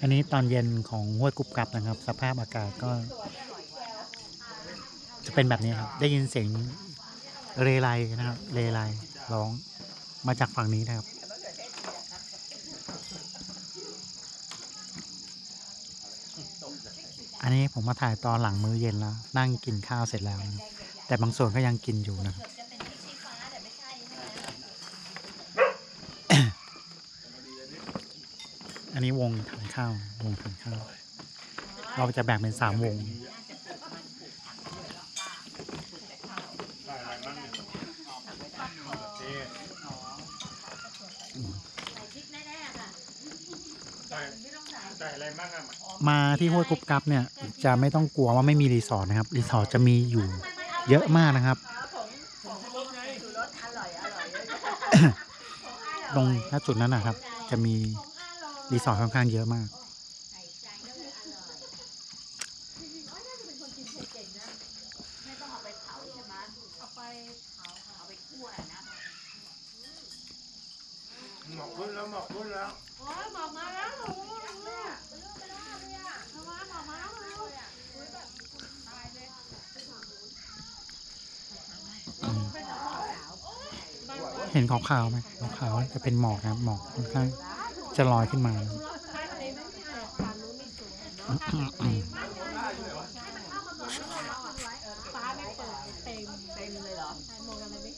อันนี้ตอนเย็นของห้วยกุบกับนะครับ สภาพอากาศก็ จะเป็นแบบนี้ครับ ได้ยินเสียงเรไลนะครับ เรไลร้องมาจากฝั่งนี้นะครับอันนี้ผมมาถ่ายตอนหลังมื้อเย็นแล้ว นั่งกินข้าวเสร็จแล้ว แต่บางส่วนก็ยังกินอยู่นะครับ อันนี้วงทานข้าว วงทานข้าว เราจะแบ่งเป็นสามวงใส่อะไรบ้างอะมาที่ห้วยกุบกับเนี่ย จะไม่ต้องกลัวว่าไม่มีรีสอร์ทนะครับ รีสอร์ทจะมีอยู่เยอะมากนะครับ ตรงณจุดนั้นนะครับ จะมี รีสอร์ทค่อนข้างเยอะมาก หมอกขึ้นแล้วหมอกขึ้นแล้วเห็นขาวๆไหมขาวๆจะเป็นหมอกนะครับหมอกค่อนข้าง จะลอยขึ้นมา